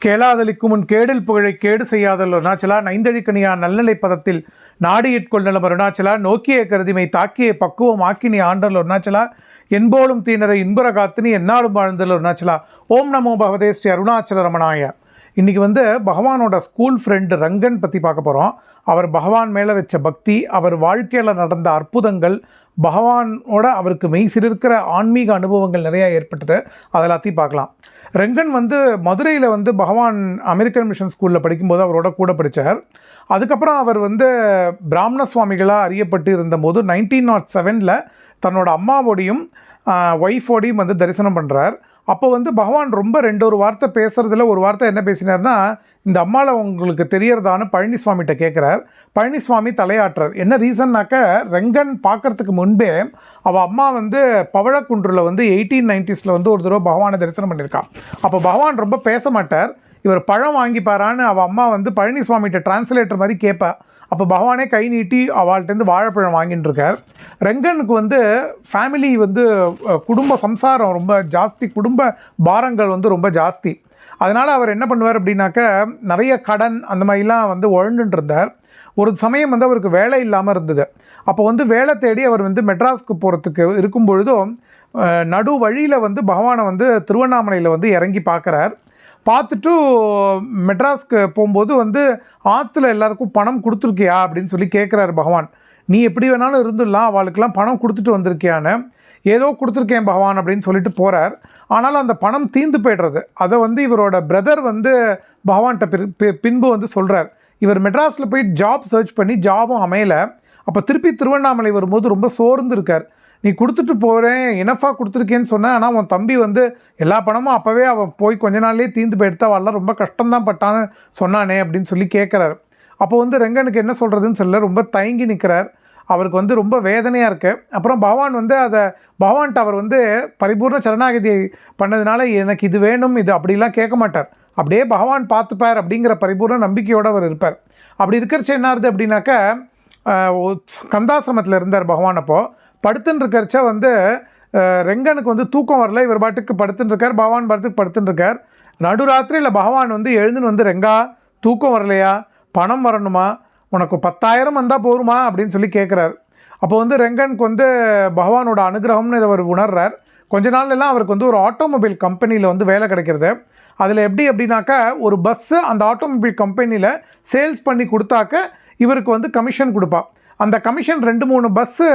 கேளாதலிக்கும் முன் கேடில் புகழை கேடு செய்யாதல் அருணாச்சலா நைந்தழிக்கணியா நல்லநிலை பதத்தில் நாடியிற்கொள் அருணாச்சலா நோக்கிய கருதிமை தாக்கிய பக்குவம் ஆக்கினி ஆண்டல் அருணாச்சலா என்போலும் தீனரை இன்புற காத்தினி என்னாலும் வாழ்ந்தல் அருணாச்சலா. ஓம் நமோ பகவதே ஸ்ரீ அருணாச்சல ரமணாய. இன்றைக்கி வந்து பகவானோட ஸ்கூல் ஃப்ரெண்டு ரங்கன் பற்றி பார்க்க போகிறோம் அவர் பகவான் மேலே வச்ச பக்தி அவர் வாழ்க்கையில் நடந்த அற்புதங்கள் பகவானோட அவருக்கு மெய்சிலிருக்கிற ஆன்மீக அனுபவங்கள் நிறையா ஏற்பட்டது அதெல்லாத்தையும் பார்க்கலாம். ரெங்கன் வந்து மதுரையில் வந்து பகவான் அமெரிக்கன் மிஷன் ஸ்கூலில் படிக்கும்போது அவரோட கூட படித்தார் அதுக்கப்புறம் அவர் வந்து பிராமண சுவாமிகளாக அறியப்பட்டு இருந்தபோது நைன்டீன் நாட் செவனில் தன்னோட அம்மாவோடையும் ஒய்ஃபோடையும் வந்து தரிசனம் பண்ணுறார் அப்போ வந்து பகவான் ரொம்ப ரெண்டு ஒரு வார்த்தை பேசுகிறதுல ஒரு வார்த்தை என்ன பேசினார்னா இந்த அம்மாவில் உங்களுக்கு தெரியறதான்னு பழனிசாமிகிட்ட கேட்குறார் பழனிசாமி தலையாட்டுறார். என்ன ரீசன்னாக்க ரெங்கன் பார்க்கறதுக்கு முன்பே அவள் அம்மா வந்து பவழக்குன்றில் வந்து எயிட்டீன் நைன்டிஸில் வந்து ஒரு தடவை பகவானை தரிசனம் பண்ணியிருக்கான் அப்போ பகவான் ரொம்ப பேச மாட்டார். இவர் பழம் வாங்கிப்பாரான்னு அவள் அம்மா வந்து பழனிசாமிகிட்ட டிரான்ஸ்லேட்டர் மாதிரி கேட்பா அப்போ பகவானே கை நீட்டி அவள்கிட்டருந்து வாழைப்பழம் வாங்கிட்டு இருக்கார் ரெங்கனுக்கு வந்து ஃபேமிலி வந்து குடும்ப சம்சாரம் ரொம்ப ஜாஸ்தி. குடும்ப பாரங்கள் வந்து ரொம்ப ஜாஸ்தி. அதனால் அவர் என்ன பண்ணுவார் அப்படின்னாக்க நிறைய கடன் அந்த மாதிரிலாம் வந்து உழண்டுட்டு இருந்தார் ஒரு சமயம் வந்து அவருக்கு வேலை இல்லாமல் இருந்தது. அப்போ வந்து வேலை தேடி அவர் வந்து மெட்ராஸ்க்கு போகிறதுக்கு இருக்கும் பொழுதும் நடு வழியில் வந்து பகவானை வந்து திருவண்ணாமலையில் வந்து இறங்கி பார்க்குறார் பார்த்துட்டு மெட்ராஸ்க்கு போகும்போது வந்து ஆற்றுல எல்லாருக்கும் பணம் கொடுத்துருக்கியா? அப்படின்னு சொல்லி கேட்குறாரு பகவான். நீ எப்படி வேணாலும் இருந்துடலாம் அவளுக்கெல்லாம் பணம் கொடுத்துட்டு வந்திருக்கியான்னு. ஏதோ கொடுத்துருக்கேன் பகவான் அப்படின்னு சொல்லிட்டு போகிறார் ஆனாலும் அந்த பணம் தீந்து போய்டுறது. அதை வந்து இவரோட பிரதர் வந்து பகவான்கிட்ட பிற- பி- பின்பு வந்து சொல்கிறார் இவர் மெட்ராஸில் போய் ஜாப் சர்ச் பண்ணி ஜாபும் அமையலை. அப்போ திருப்பி திருவண்ணாமலை வரும்போது ரொம்ப சோர்ந்து இருக்கார். நீ கொடுத்துட்டு போகிறேன் இனஃபாக கொடுத்துருக்கேன்னு சொன்னேன் ஆனால் உன் தம்பி வந்து எல்லா பணமும் அப்போவே அவன் போய் கொஞ்ச நாள்லேயே தீந்து போயிடுத்தா அவள்லாம் ரொம்ப கஷ்டம்தான் பட்டான்னு சொன்னானே அப்படின்னு சொல்லி கேட்குறாரு அப்போ வந்து ரெங்கனுக்கு என்ன சொல்கிறதுன்னு சொல்ல ரொம்ப தயங்கி நிற்கிறார் அவருக்கு வந்து ரொம்ப வேதனையாக இருக்குது அப்புறம் பகவான் வந்து அதை பகவான்கிட்ட அவர் வந்து பரிபூர்ண சரணாகதி பண்ணதுனால எனக்கு இது வேணும் இது அப்படிலாம் கேட்க மாட்டார். அப்படியே பகவான் பார்த்துப்பார் அப்படிங்கிற பரிபூர்ண நம்பிக்கையோடு அவர் இருப்பார். அப்படி இருக்கிறச்சு என்ன ஆகுது அப்படின்னாக்க கந்தாசிரமத்தில் இருந்தார் பகவான் அப்போது படுத்துன்னு இருக்கிறச்ச வந்து ரெங்கனுக்கு வந்து தூக்கம் வரல இவர் பாட்டுக்கு படுத்துன்னு இருக்கார் பகவான் பாட்டுக்கு படுத்துன்னு இருக்கார். நடுராத்திரியில் பகவான் வந்து எழுந்துன்னு வந்து ரெங்கா தூக்கம் வரலையா? பணம் வரணுமா? உனக்கு பத்தாயிரம் வந்தால் போருமா? அப்படின்னு சொல்லி கேட்குறாரு அப்போ வந்து ரெங்கனுக்கு வந்து பகவானோட அனுகிரகம்னு இதை அவர் உணர்றார். கொஞ்ச நாள்லாம் அவருக்கு வந்து ஒரு ஆட்டோமொபைல் கம்பெனியில் வந்து வேலை கிடைக்கிறது. அதில் எப்படி அப்படின்னாக்கா ஒரு பஸ்ஸு அந்த ஆட்டோமொபைல் கம்பெனியில் சேல்ஸ் பண்ணி கொடுத்தாக்க இவருக்கு வந்து கமிஷன் கொடுப்பா. அந்த கமிஷன் ரெண்டு மூணு பஸ்ஸு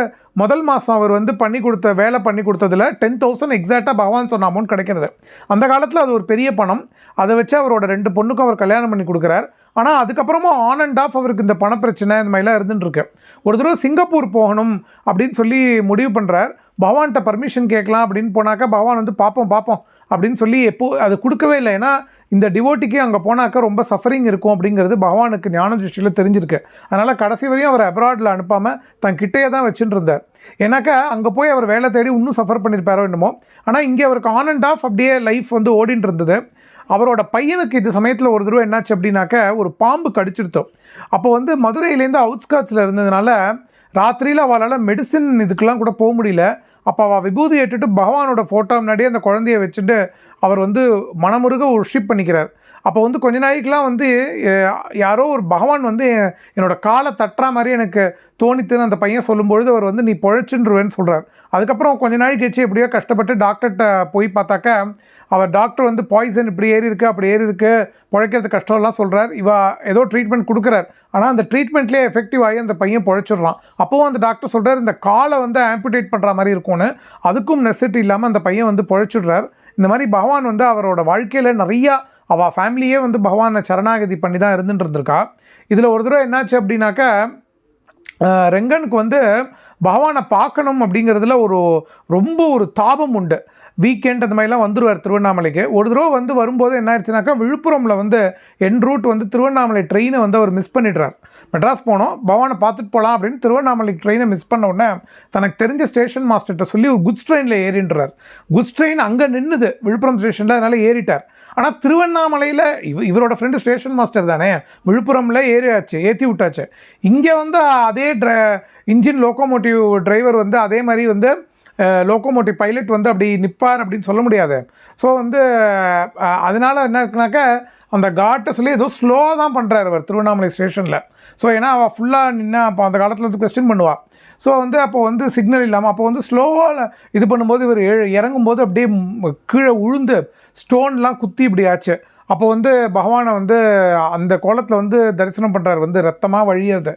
முதல் மாதம் அவர் வந்து பண்ணி கொடுத்த வேலை பண்ணி கொடுத்ததுல டென் தௌசண்ட் எக்ஸாக்டாக பகவான் சொன்ன அமௌண்ட் கிடைக்கிறது. அந்த காலத்தில் அது ஒரு பெரிய பணம். அதை வச்சு அவரோட ரெண்டு பொண்ணுக்கும் அவர் கல்யாணம் பண்ணி கொடுக்குறார். ஆனால் அதுக்கப்புறமும் ஆன் அண்ட் ஆஃப் அவருக்கு இந்த பணப்பிரச்சனை இந்த மாதிரிலாம் இருந்துட்டுருக்கு. ஒரு தடவை சிங்கப்பூர் போகணும் அப்படின்னு சொல்லி முடிவு பண்ணுறார் பவான்கிட்ட பர்மிஷன் கேட்கலாம் அப்படின்னு போனாக்கா பவான் வந்து பார்ப்போம் பார்ப்போம் அப்படின்னு சொல்லி எப்போ அது கொடுக்கவே இல்லை. ஏன்னா இந்த டிவோட்டிக்கு அங்கே போனாக்கா ரொம்ப சஃபரிங் இருக்கும் அப்படிங்கிறது பகவானுக்கு ஞான திருஷ்டியில் தெரிஞ்சிருக்கு. அதனால் கடைசி வரையும் அவர் அப்ராடில் அனுப்பாமல் தன் கிட்டேயே தான் வச்சுட்டு இருந்தார். ஏன்னாக்கா அங்கே போய் அவர் வேலை தேடி இன்னும் சஃபர் பண்ணியிருப்பாரோ என்னமோ. ஆனால் இங்கே அவருக்கு ஆன் அண்ட் ஆஃப் அப்படியே லைஃப் வந்து ஓடிட்டு இருந்தது. அவரோட பையனுக்கு இது சமயத்தில் ஒரு தடவை என்னாச்சு அப்படின்னாக்க ஒரு பாம்பு கடிச்சிருத்தோம். அப்போ வந்து மதுரையிலேருந்து அவுட்ஸ்காட்ஸில் இருந்ததுனால ராத்திரியில் அவளால் மெடிசின் இதுக்கெல்லாம் கூட போக முடியல. அப்போ அவள் விபூதி ஏற்றுட்டு பகவானோட ஃபோட்டோ முன்னாடியே அந்த குழந்தைய வச்சுட்டு அவர் வந்து மனமுருக ஒர்ஷிப் பண்ணிக்கிறார். அப்போ வந்து கொஞ்ச நாளைக்கெலாம் வந்து யாரோ ஒரு பகவான் வந்து என்னோடய காலை தட்டுற மாதிரி எனக்கு தோணித்துன்னு அந்த பையன் சொல்லும்பொழுது அவர் வந்து நீ பொழைச்சுன்றுவேன்னு சொல்கிறார் அதுக்கப்புறம் கொஞ்ச நாள் கழிச்சு எப்படியோ கஷ்டப்பட்டு டாக்டர்கிட்ட போய் பார்த்தாக்க அவர் டாக்டர் வந்து பாய்சன் இப்படி ஏறி இருக்கு அப்படி ஏறி இருக்கு பிழைக்கிறது கஷ்டம்லாம் சொல்கிறார் இவ ஏதோ ட்ரீட்மெண்ட் கொடுக்குறார். ஆனால் அந்த ட்ரீட்மெண்ட்லேயே எஃபெக்டிவ் ஆகி அந்த பையன் பிழைச்சிடுறான். அப்போவும் அந்த டாக்டர் சொல்கிறார் இந்த காலை வந்து ஆம்புடேட் பண்ணுற மாதிரி இருக்கும்னு. அதுக்கும் நெசிட்டி இல்லாமல் அந்த பையன் வந்து பிழைச்சிடுறார். இந்த மாதிரி பகவான் வந்து அவரோட வாழ்க்கையில் நிறையா அவள் ஃபேமிலியே வந்து பகவானை சரணாகதி பண்ணி தான் இருந்துட்டு இருந்திருக்கா. இதில் ஒரு தடவை என்னாச்சு அப்படின்னாக்கா ரெங்கனுக்கு வந்து பகவானை பார்க்கணும் அப்படிங்கிறதுல ஒரு ரொம்ப ஒரு தாபம் உண்டு. வீக்கெண்ட் அந்த மாதிரிலாம் வந்துடுவார் திருவண்ணாமலைக்கு. ஒரு தடவை வந்து வரும்போது என்ன ஆயிடுச்சுனாக்கா விழுப்புரமில் வந்து என் ரூட் வந்து திருவண்ணாமலை ட்ரெயினை வந்து அவர் மிஸ் பண்ணிடுறார். மெட்ராஸ் போனோம் பவானை பார்த்துட்டு போகலாம் அப்படின்னு திருவண்ணாமலை ட்ரெயினை மிஸ் பண்ண உடனே தனக்கு தெரிஞ்ச ஸ்டேஷன் மாஸ்டர்கிட்ட சொல்லி ஒரு குட்ஸ் ட்ரெயினில் ஏறின்றார். குட்ஸ் ட்ரெயின் அங்கே நின்றுது விழுப்புரம் ஸ்டேஷனில் அதனால் ஏறிட்டார். ஆனால் திருவண்ணாமலையில் இவ இவரோட ஃப்ரெண்டு ஸ்டேஷன் மாஸ்டர் தானே விழுப்புரமில் ஏறியாச்சு ஏற்றி விட்டாச்சு. இங்கே வந்து அதே ட்ர இன்ஜின் லோக்கோமோட்டிவ் டிரைவர் வந்து அதே மாதிரி வந்து லோக்கோமோட்டிவ் பைலட் வந்து அப்படி நிற்பார் அப்படின்னு சொல்ல முடியாது. ஸோ வந்து அதனால் அதனால என்ன இருக்குனாக்கா அந்த காட்டை சொல்லி ஏதோ ஸ்லோவாக தான் பண்ணுறாரு அவர் திருவண்ணாமலை ஸ்டேஷனில் ஸோ ஏன்னா அவள் ஃபுல்லாக நின்னா அப்போ அந்த காலத்தில் வந்து கொஸ்டின் பண்ணுவாள் ஸோ வந்து அப்போ வந்து சிக்னல் இல்லாமல் அப்போ வந்து ஸ்லோவாக இது பண்ணும்போது இவர் இறங்கும்போது அப்படியே கீழே உழுந்து ஸ்டோன்லாம் குத்தி இப்படி ஆச்சு. அப்போ வந்து பகவானை வந்து அந்த கோலத்தில் வந்து தரிசனம் பண்ணுறாரு வந்து ரத்தமாக வழியுது.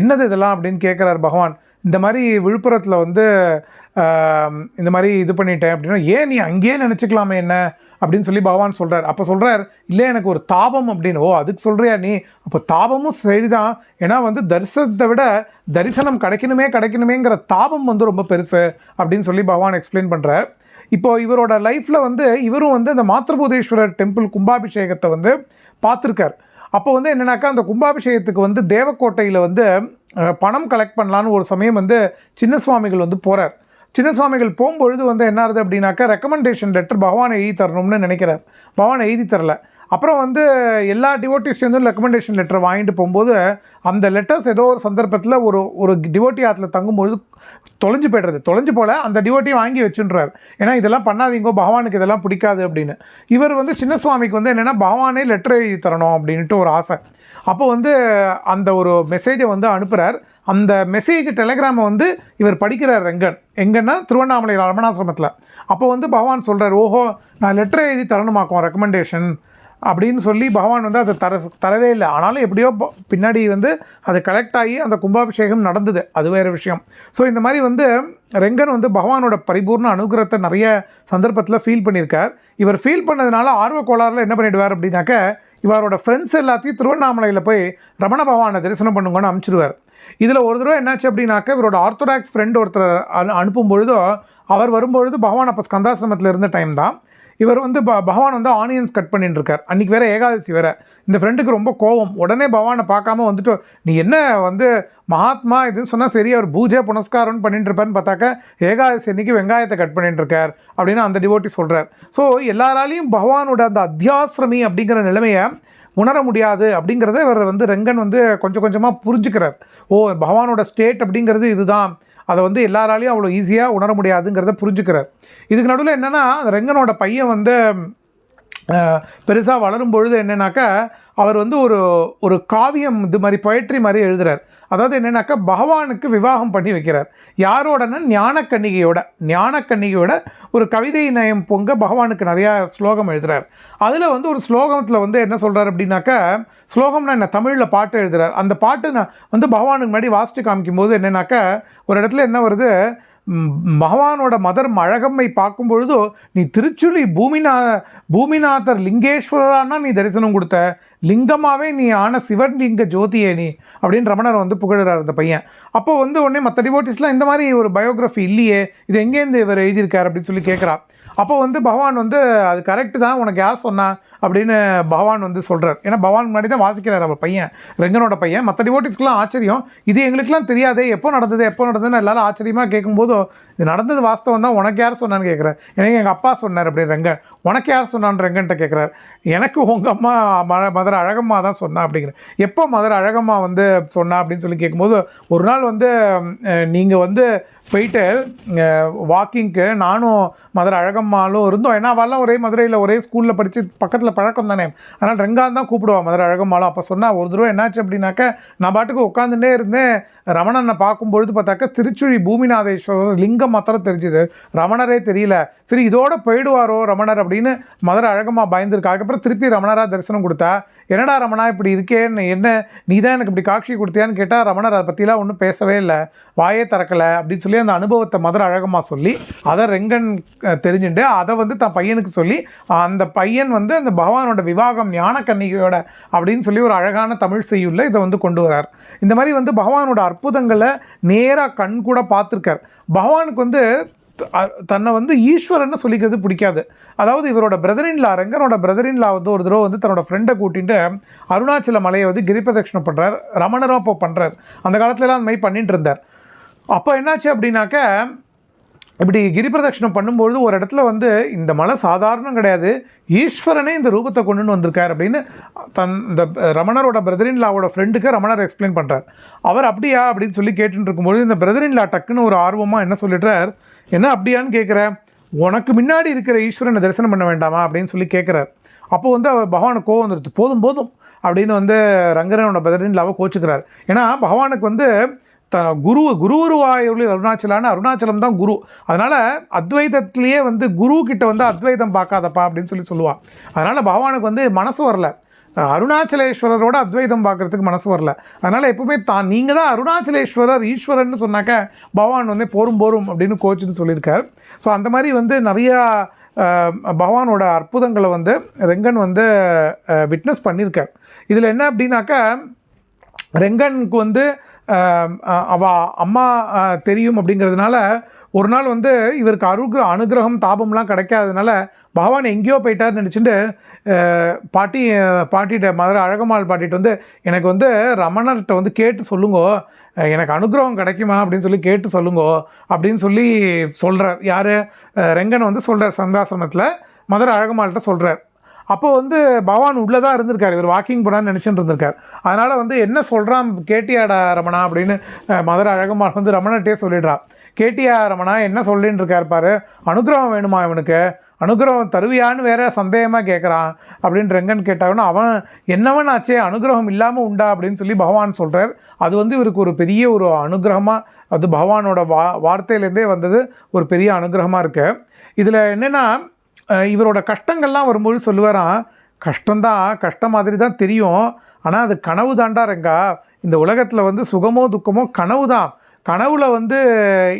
என்னது இதெல்லாம் அப்படின்னு கேட்குறாரு பகவான். இந்த மாதிரி விழுப்புரத்தில் வந்து இந்த மாதிரி இது பண்ணிட்டேன் அப்படின்னா ஏன் நீ அங்கேயே நினச்சிக்கலாமே என்ன? அப்படின்னு சொல்லி பகவான் சொல்கிறார் அப்போ சொல்கிறார் இல்லை எனக்கு ஒரு தாபம் அப்படின்னு. ஓ அதுக்கு சொல்கிறியா நீ? அப்போ தாபமும் சரிதான். ஏன்னா வந்து தரிசனத்தை விட தரிசனம் கிடைக்கணுமே கிடைக்கணுமேங்கிற தாபம் வந்து ரொம்ப பெருசு அப்படின்னு சொல்லி பகவான் எக்ஸ்பிளைன் பண்ணுறார் இப்போ இவரோட லைஃப்பில் வந்து இவரும் வந்து அந்த மாத்திரபூதேஸ்வரர் டெம்பிள் கும்பாபிஷேகத்தை வந்து பார்த்துருக்கார். அப்போ வந்து என்னென்னாக்கா அந்த கும்பாபிஷேகத்துக்கு வந்து தேவக்கோட்டையில் வந்து பணம் கலெக்ட் பண்ணலான்னு ஒரு சமயம் வந்து சின்ன சுவாமிகள் வந்து போகிறார் சின்ன சுவாமிகள் போகும்பொழுது வந்து என்ன ஆகுது அப்படின்னாக்கா ரெக்கமெண்டேஷன் லெட்டர் பகவான் எழுதி தரணும்னு நினைக்கிறார். பகவான் எழுதி தரல. அப்புறம் வந்து எல்லா டிவோட்டிஸ்லேருந்தும் ரெக்கமெண்டேஷன் லெட்டர் வாங்கிட்டு போகும்போது அந்த லெட்டர்ஸ் ஏதோ ஒரு சந்தர்ப்பத்தில் ஒரு ஒரு டிவோட்டி ஆற்றுல தங்கும்பொழுது தொலைஞ்சு போய்டுறது. தொலைஞ்சு போல அந்த டிவோட்டி வாங்கி வச்சுன்றார் ஏன்னா இதெல்லாம் பண்ணாதீங்க பகவானுக்கு இதெல்லாம் பிடிக்காது அப்படின்னு. இவர் வந்து சின்ன சுவாமிக்கு வந்து என்னென்னா பகவானே லெட்டர் எழுதி தரணும் அப்படின்ட்டு ஒரு ஆசை. அப்போ வந்து அந்த ஒரு மெசேஜை வந்து அனுப்புகிறார் அந்த மெசேஜ் டெலிகிராமை வந்து இவர் படிக்கிறார் ரெங்கன் எங்கன்னா? திருவண்ணாமலை ரமணாசிரமத்தில் அப்போ வந்து பகவான் சொல்கிறார் ஓஹோ நான் லெட்டர் எழுதி தரணுமாக்குவோம் ரெக்கமெண்டேஷன் அப்படின்னு சொல்லி பகவான் வந்து அதை தர தரவே இல்லை. ஆனாலும் எப்படியோ பின்னாடி வந்து அது கலெக்ட் ஆகி அந்த கும்பாபிஷேகம் நடந்தது. அது வேறு விஷயம். ஸோ இந்த மாதிரி வந்து ரெங்கன் வந்து பகவானோட பரிபூர்ண அனுகிரகத்தை நிறைய சந்தர்ப்பத்தில் ஃபீல் பண்ணியிருக்கார். இவர் ஃபீல் பண்ணதுனால ஆர்வ கோளாறுல என்ன பண்ணிடுவார் அப்படின்னாக்க இவரோட ஃப்ரெண்ட்ஸ் எல்லாத்தையும் திருவண்ணாமலையில் போய் ரமண பகவானை தரிசனம் பண்ணுங்கன்னு அனுப்பிச்சிடுவார் இதில் ஒரு தடவை என்னாச்சு அப்படின்னாக்க இவரோட ஆர்த்தோடாக்ஸ் ஃப்ரெண்ட் ஒருத்தர் அனு அனுப்பும் பொழுதோ அவர் வரும்பொழுது பகவான் அப்போ ஸ்கந்தாசிரமத்தில் இருந்த டைம் தான். இவர் வந்து ப பகவான் வந்து ஆனியன்ஸ் கட் பண்ணிட்டு இருக்கார் அன்றைக்கி வேற ஏகாதசி வேற. இந்த ஃப்ரெண்டுக்கு ரொம்ப கோவம். உடனே பகவானை பார்க்காம வந்துட்டு நீ என்ன வந்து மகாத்மா இதுன்னு சொன்னால் சரி அவர் பூஜை புனஸ்காரம்னு பண்ணிட்டு இருப்பார்னு பார்த்தாக்க ஏகாதசி அன்னைக்கு வெங்காயத்தை கட் பண்ணிட்டு இருக்கார் அப்படின்னு அந்த டிவோட்டி சொல்கிறார் ஸோ எல்லாராலையும் பகவானோட அந்த அத்தியாசிரமி அப்படிங்கிற நிலைமையை உணர முடியாது அப்படிங்கிறத இவர் வந்து ரெங்கன் வந்து கொஞ்சம் கொஞ்சமாக புரிஞ்சுக்கிறார். ஓ பகவானோட ஸ்டேட் அப்படிங்கிறது இதுதான். அதை வந்து எல்லாராலையும் அவ்வளோ ஈஸியாக உணர முடியாதுங்கிறத புரிஞ்சுக்கிறார். இதுக்கு நடுவில் என்னென்னா ரெங்கனோட பையன் வந்து பெருசாக வளரும் பொழுது என்னென்னாக்கா அவர் வந்து ஒரு ஒரு காவியம் இது மாதிரி பொயட்ரி மாதிரி எழுதுகிறார் அதாவது என்னென்னாக்கா பகவானுக்கு விவாகம் பண்ணி வைக்கிறார். யாரோடனா ஞானக்கன்னிகையோட ஞானக்கன்னிகையோட ஒரு கவிதை நயம் பொங்க பகவானுக்கு நிறையா ஸ்லோகம் எழுதுகிறார் அதில் வந்து ஒரு ஸ்லோகத்தில் வந்து என்ன சொல்கிறார் அப்படின்னாக்கா ஸ்லோகம்னா என்ன? தமிழில் பாட்டு எழுதுகிறார் அந்த பாட்டு நான் வந்து பகவானுக்கு முன்னாடி வாசித்து காமிக்கும்போது என்னென்னாக்கா ஒரு இடத்துல என்ன வருது? பகவானோட மதர் அழகம்மை பார்க்கும் பொழுதோ நீ திருச்சுழி பூமிநா பூமிநாதர் லிங்கேஸ்வரரானா நீ தரிசனம் கொடுத்த? லிங்கமாகவே நீ ஆன சிவன் லிங்க ஜோதியே நீ அப்படின்னு ரமணர் வந்து புகழுறார் அந்த பையன். அப்போ வந்து உடனே மற்ற டிவோட்டிஸ்லாம் இந்த மாதிரி ஒரு பயோகிராஃபி இல்லையே இது எங்கேருந்து இவர் எழுதியிருக்கார்? அப்படின்னு சொல்லி கேட்குறா. அப்போ வந்து பகவான் வந்து அது கரெக்டு தான் உனக்கு யார் சொன்னா? அப்படின்னு பகவான் வந்து சொல்கிறார் ஏன்னா பகவான் முன்னாடி தான் வாசிக்கிறார் அவர் பையன் ரெங்கனோட பையன். மற்ற டிவோட்டிஸ்க்குலாம் ஆச்சரியம். இது எங்களுக்குலாம் தெரியாதே எப்போ நடந்தது எப்போ நடந்ததுன்னு எல்லாரும் ஆச்சரியமாக கேட்கும்போது இது நடந்தது வாஸ்தவம் தான். உனக்கு யார் சொன்னான்னு கேட்குறாரு எனக்கு எங்கள் அப்பா சொன்னார் அப்படி ரெங்கன் உனக்கு யார் சொன்னான்னு ரெங்கன்ட்ட கேட்குறாரு. எனக்கு உங்கள் அம்மா ம மதுரை அழகம்மா தான் சொன்னா அப்படிங்கிற எப்போ மதுரை அழகம்மா வந்து சொன்னா அப்படின்னு சொல்லி கேட்கும்போது ஒரு நாள் வந்து நீங்கள் வந்து போயிட்டு வாக்கிங்க்கு நானும் மதுரை அழகம்மாலும் இருந்தோம். ஏன்னா அவெல்லாம் ஒரே மதுரையில் ஒரே ஸ்கூலில் படித்து பக்கத்தில் பழக்கம் தானே. அதனால் ரெங்கான் தான் கூப்பிடுவா மதுரை அழகம்மாலும். அப்போ சொன்னால் ஒரு தடவை என்னாச்சு அப்படின்னாக்க நான் பாட்டுக்கு உட்காந்துட்டே இருந்தேன். ரமணனை பார்க்கும்பொழுது பார்த்தாக்க திருச்சுழி பூமிநாதேஸ்வரர் லிங்கம் மாத்திரம் தெரிஞ்சுது. ரமணரே தெரியல. சரி இதோட போயிடுவாரோ ரமணர் அப்படின்னு மதுரை அழகம்மா பயந்துருக்கா. அதுக்கப்புறம் திருப்பி ரமணரா தரிசனம் கொடுத்தா என்னடா ரமணா இப்படி இருக்கேன்னு என்ன நீ தான் எனக்கு இப்படி காட்சி கொடுத்தியான்னு கேட்டால் ரமணர் அதை பற்றிலாம் ஒன்றும் பேசவே இல்லை. வாயே திறக்கலை. அப்படின்னு சொல்லி அந்த அனுபவத்தை மதுரை அழகமாக சொல்லி அதை ரெங்கன் தெரிஞ்சுட்டு அதை வந்து தன் பையனுக்கு சொல்லி அந்த பையன் வந்து அந்த பகவானோட விவாகம் ஞான கன்னிகையோட அப்படின்னு சொல்லி ஒரு அழகான தமிழ் செய்யுள்ள இதை வந்து கொண்டு வரார். இந்த மாதிரி வந்து பகவானோட அற்புதங்களை நேராக கண் கூட பார்த்துருக்கார். பகவானுக்கு வந்து தன்னை வந்து ஈஸ்வரன்னு சொல்லிக்கிறது பிடிக்காது. அதாவது இவரோட பிரதரின்லா ரெங்கனோட பிரதரின்லா வந்து ஒரு தடவை வந்து தன்னோட ஃப்ரெண்டை கூட்டிட்டு அருணாச்சல மலையை வந்து கிரிபிரதட்சணம் பண்ணுறார் ரமணரும் அப்போ பண்ணுறார் அந்த காலத்துலலாம் அந்த மாதிரி பண்ணிட்டு இருந்தார். அப்போ என்னாச்சு அப்படின்னாக்க இப்படி கிரிபிரதட்சணம் பண்ணும்பொழுது ஒரு இடத்துல வந்து இந்த மலை சாதாரணம் கிடையாது. ஈஸ்வரனே இந்த ரூபத்தை கொண்டுன்னு வந்திருக்கார் அப்படின்னு தன் இந்த ரமணரோட பிரதரின் லாவோட ஃப்ரெண்டுக்கு ரமணர் எக்ஸ்பிளைன் பண்ணுறார் அவர் அப்படியா? அப்படின்னு சொல்லி கேட்டுட்டு இருக்கும்போது இந்த பிரதரின் லா டக்குன்னு ஒரு ஆர்வமாக என்ன சொல்லிடுறார்? என்ன அப்படியான்னு கேட்குற? உனக்கு முன்னாடி இருக்கிற ஈஸ்வரனை தரிசனம் பண்ண வேண்டாமா? அப்படின்னு சொல்லி கேட்குறார். அப்போ வந்து அவர் பகவானுக்கு கோவம் வந்துடுது போதும் போதும் அப்படின்னு வந்து ரங்கரனோட பிரதரின் லாவை கோச்சுக்கிறார். ஏன்னா பகவானுக்கு வந்து த குரு குருவுருவாயுள்ள அருணாச்சலான அருணாச்சலம் தான் குரு. அதனால் அத்வைதத்திலேயே வந்து குரு கிட்ட வந்து அத்வைதம் பார்க்காதப்பா அப்படின்னு சொல்லி சொல்லுவாள் அதனால் பகவானுக்கு வந்து மனசு வரல. அருணாச்சலேஸ்வரரோட அத்வைதம் பார்க்குறதுக்கு மனசு வரல. அதனால் எப்பவுமே தான் நீங்கள் தான் அருணாச்சலேஸ்வரர் ஈஸ்வரன் சொன்னாக்க பகவான் வந்து போரும் போரும் அப்படின்னு கோச்சுன்னு சொல்லியிருக்கார். ஸோ அந்த மாதிரி வந்து நிறையா பகவானோட அற்புதங்களை வந்து ரெங்கன் வந்து விட்னஸ் பண்ணியிருக்கார். இதில் என்ன அப்படின்னாக்கா ரெங்கனுக்கு வந்து அவ அம்மா தெரியும் அப்படிங்கிறதுனால ஒரு நாள் வந்து இவருக்கு அருகிற அனுகிரகம் தாபம்லாம் கிடைக்காததுனால பகவான் எங்கேயோ போயிட்டார்னு நினச்சிட்டு பாட்டி பாட்டிகிட்ட மதுரை அழகம்மாள் பாட்டிகிட்ட வந்து எனக்கு வந்து ரமணர்கிட்ட வந்து கேட்டு சொல்லுங்கோ. எனக்கு அனுகிரகம் கிடைக்குமா? அப்படின்னு சொல்லி கேட்டு சொல்லுங்கோ அப்படின்னு சொல்லி சொல்கிறார் யார்? ரெங்கன் வந்து சொல்கிறார் சந்தாசிரமத்தில். மதுரை அழகம்மாள்கிட்ட சொல்கிறார் அப்போ வந்து பகவான் உள்ளே தான் இருந்திருக்காரு. இவர் வாக்கிங் போனான்னு நினச்சிட்டு இருந்திருக்கார். அதனால் வந்து என்ன சொல்கிறான் கேட்டியாடா ரமணா அப்படின்னு மதுரை அழகம்மாள் வந்து ரமணட்டே சொல்லிடுறான் கேட்டியா ரமணா என்ன சொல்லின்னு இருக்கார் பாரு. அனுகிரகம் வேணுமா இவனுக்கு? அனுகிரகம் தருவியான்னு வேற சந்தேகமாக கேட்குறான் அப்படின்னு ரெங்கன் கேட்டாங்கன்னா அவன் என்னவன் ஆச்சே? அனுகிரகம் இல்லாமல் உண்டா அப்படின்னு சொல்லி பகவான் சொல்கிறார் அது வந்து இவருக்கு ஒரு பெரிய ஒரு அனுகிரகமாக அது பகவானோட வா வார்த்தையிலேருந்தே வந்தது ஒரு பெரிய அனுகிரகமாக இருக்குது இதில் என்னென்னா இவரோட கஷ்டங்கள்லாம் வரும்போது சொல்லுவாராம் கஷ்டம்தான் கஷ்டம் மாதிரி தான் தெரியும். ஆனால் அது கனவு தாண்டா ரெங்கா. இந்த உலகத்தில் வந்து சுகமோ துக்கமோ கனவு தான். கனவுல வந்து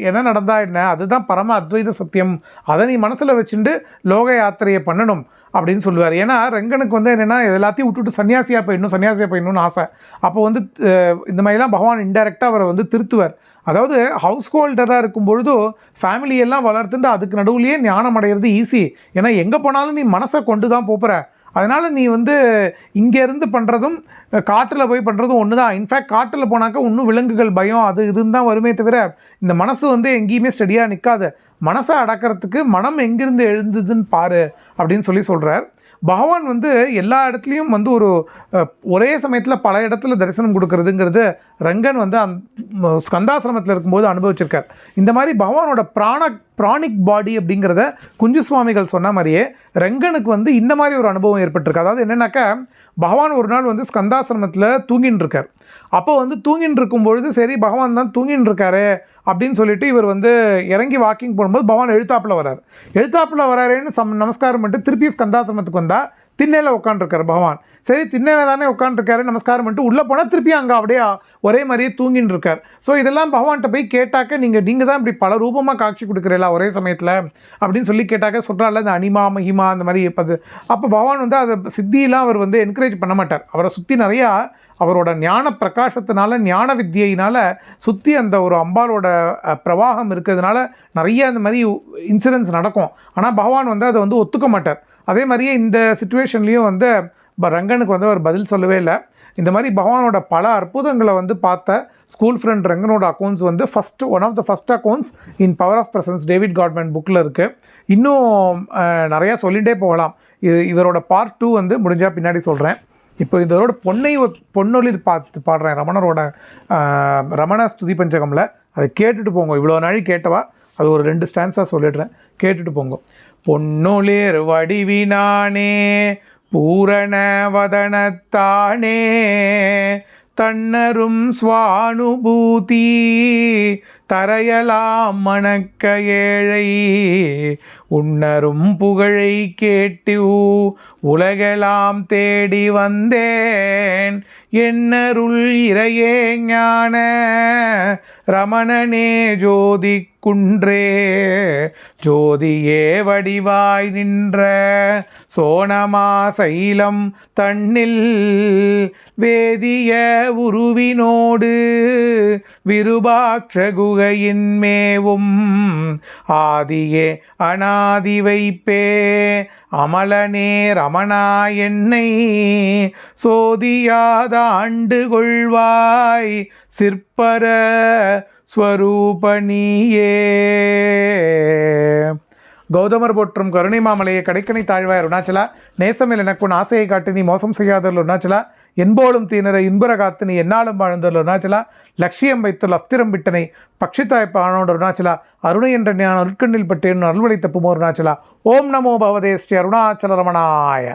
என்ன நடந்தா என்ன? அதுதான் பரம அத்வைத சத்தியம். அதை நீ மனசில் வச்சுட்டு லோக யாத்திரையை பண்ணணும். அப்படின்னு சொல்லுவார். ஏன்னா ரெங்கனுக்கு வந்து என்னென்னா எல்லாத்தையும் விட்டுட்டு சன்னியாசியாக போயிடணும் சன்னியாசியாக போயிடணும்னு ஆசை. அப்போ வந்து இந்த மாதிரிலாம் பகவான் இன்டெரக்டாக அவரை வந்து திருத்துவார். அதாவது ஹவுஸ் ஹோல்டராக இருக்கும்பொழுது ஃபேமிலியெல்லாம் வளர்த்துட்டு அதுக்கு நடுவுலையே ஞானம் அடைகிறது ஈஸி ஏன்னா எங்கே போனாலும் நீ மனசை கொண்டு தான் போகிற அதனால் நீ வந்து இங்கேருந்து பண்ணுறதும் காட்டில் போய் பண்ணுறதும் ஒன்று தான் இன்ஃபேக்ட் காட்டில் போனாக்கா இன்னும் விலங்குகள் பயம் அது இதுன்னு தான் வருமே தவிர இந்த மனசு வந்து எங்கேயுமே ஸ்டடியாக நிற்காது மனசை அடக்கிறதுக்கு மனம் எங்கேருந்து எழுந்ததுன்னு பாரு அப்படின்னு சொல்லி சொல்கிறார் பகவான் வந்து எல்லா இடத்துலையும் வந்து ஒரு ஒரே சமயத்தில் பல இடத்துல தரிசனம் கொடுக்கறதுங்கிறது ரங்கன் வந்து அந் ஸ்கந்தாசிரமத்தில் இருக்கும்போது அனுபவிச்சிருக்கார். இந்த மாதிரி பகவானோட பிராண பிராணிக் பாடி அப்படிங்கிறத குஞ்சு சுவாமிகள் சொன்ன மாதிரியே ரங்கனுக்கு வந்து இந்த மாதிரி ஒரு அனுபவம் ஏற்பட்டிருக்கு. அதாவது என்னென்னாக்கா பகவான் ஒரு நாள் வந்து ஸ்கந்தாசிரமத்தில் தூங்கின்னு இருக்கார் அப்போ வந்து தூங்கின்னு இருக்கும்பொழுது சரி பகவான் தான் தூங்கின்னு இருக்காரு அப்படின்னு சொல்லிட்டு இவர் வந்து இறங்கி வாக்கிங் போகும்போது பவான் எழுத்தாப்பில் வரார் எழுத்தாப்பில் வராருன்னு சம் நமஸ்காரம் பண்ணிட்டு திருப்பி ஸ்கந்தாசிரமத்துக்கு வந்தால் திண்ணையில் உட்காந்துருக்காரு பகவான். சரி திண்ணையில் தானே உட்காந்துருக்காரு நமஸ்காரம் பண்ணிட்டு உள்ளே போனால் திருப்பி அங்கே அப்படியே ஒரே மாதிரியே தூங்கின்னு இருக்கார். ஸோ இதெல்லாம் பகவான்கிட்ட போய் கேட்டாக்க நீங்கள் நீங்கள் தான் இப்படி பல ரூபமாக காட்சி கொடுக்குறீங்களா ஒரே சமயத்தில் அப்படின்னு சொல்லி கேட்டாக்க சொல்கிறாள் இந்த அனிமா மகிமா அந்த மாதிரி அது அப்போ பகவான் வந்து அதை சித்தியெல்லாம் அவர் வந்து என்கரேஜ் பண்ண மாட்டார். அவரை சுற்றி நிறையா அவரோட ஞான பிரகாசத்தினால ஞான வித்தியினால் சுற்றி அந்த ஒரு அம்பாலோட பிரவாகம் இருக்கிறதுனால நிறைய அந்த மாதிரி இன்சிடென்ட்ஸ் நடக்கும். ஆனால் பகவான் வந்து அதை வந்து ஒத்துக்க மாட்டார். அதே மாதிரியே இந்த சுச்சுவேஷன்லேயும் வந்து ப- ரங்கனுக்கு வந்து அவர் பதில் சொல்லவே இல்லை. இந்த மாதிரி பகவானோட பல அற்புதங்களை வந்து பார்த்த ஸ்கூல் ஃப்ரெண்ட் ரங்கனோட அக்கௌண்ட்ஸ் வந்து first one of the first accounts in power of presence David Godman புக்கில் இருக்குது இன்னும் நிறையா சொல்லிகிட்டே போகலாம். இது இவரோட பார்ட் டூ வந்து முடிஞ்சால் பின்னாடி சொல்கிறேன் இப்போ இதோட பொன்னை ஒத்- பொன்னொழில் பார்த்து பாடுறேன் ரமணரோட ரமண ஸ்துதி பஞ்சகமில். அதை கேட்டுட்டு போங்க. இவ்வளோ நாள் கேட்டவா? அது ஒரு ரெண்டு ஸ்டான்ஸாக சொல்லிடுறேன். கேட்டுட்டு போங்க. பொன்னொளிர் வடிவினானே பூரண வதனத்தானே தன்னரும் ஸ்வானுபூதி தரையலாம் மணக்க ஏழை உன்னரும் புகழை கேட்டு உலகெல்லாம் தேடி வந்தேன் என்னருள் இறையே ஞான. ரமணனே ஜோதி குன்றே ஜோதியே வடிவாய் நின்ற. சோனமா சைலம் தன்னில் வேதிய உருவினோடு விருபாட்ச புகையின்மேவும் ஆதியே அனாதி வைப்பே அமலனே ரமணா என்னை சோதியாத ஆண்டு கொள்வாய் சிற்பர ஸ்வரூபணியே. கௌதமர் போற்றும் கருணை மாமலையை கடைக்கணை தாழ்வாய் அருணாச்சலா நேசமில் எனக்குன் ஆசையை காட்டி நீ மோசம் செய்யாதல் அருணாச்சலா என்போலும் தீனரை இன்புற காத்து நீ என்னாலும் வாழ்ந்தல் அருணாச்சலா லட்சியம் வைத்துள்ள அஸ்திரம் விட்டனை பக்ஷிதாய்ப்ப ஆனோட அருணாச்சலா அருணை என்ற ஞான அருட்கண்ணில் பட்டேன் அருள்வழி தப்புமோ அருணாச்சலா? ஓம் நமோ பவதே ஸ்ரீ அருணாச்சல ரமணாய.